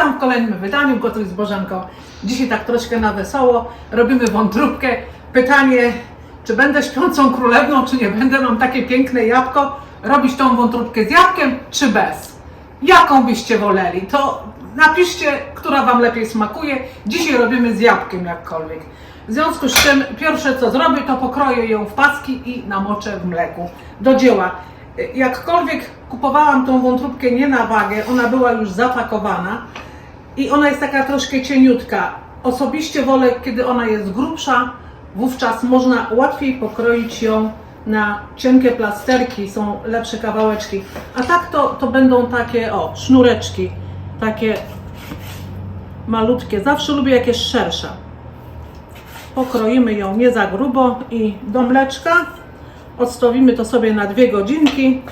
Witam w kolejnym wydaniu Gotuj z Bożenką. Dzisiaj tak troszkę na wesoło. Robimy wątróbkę. Pytanie, czy będę śpiącą królewną, czy nie będę. Mam takie piękne jabłko. Robić tą wątróbkę z jabłkiem, czy bez? Jaką byście woleli? To napiszcie, która Wam lepiej smakuje. Dzisiaj robimy z jabłkiem jakkolwiek. W związku z czym pierwsze co zrobię, to pokroję ją w paski i namoczę w mleku. Do dzieła. Jakkolwiek kupowałam tą wątróbkę nie na wagę, ona była już zapakowana i ona jest taka troszkę cieniutka. Osobiście wolę, kiedy ona jest grubsza, wówczas można łatwiej pokroić ją na cienkie plasterki, są lepsze kawałeczki. A tak to, to będą takie, o, sznureczki, takie malutkie. Zawsze lubię jak jest szersza. Pokroimy ją nie za grubo i do mleczka. Odstawimy to sobie na dwie godzinki.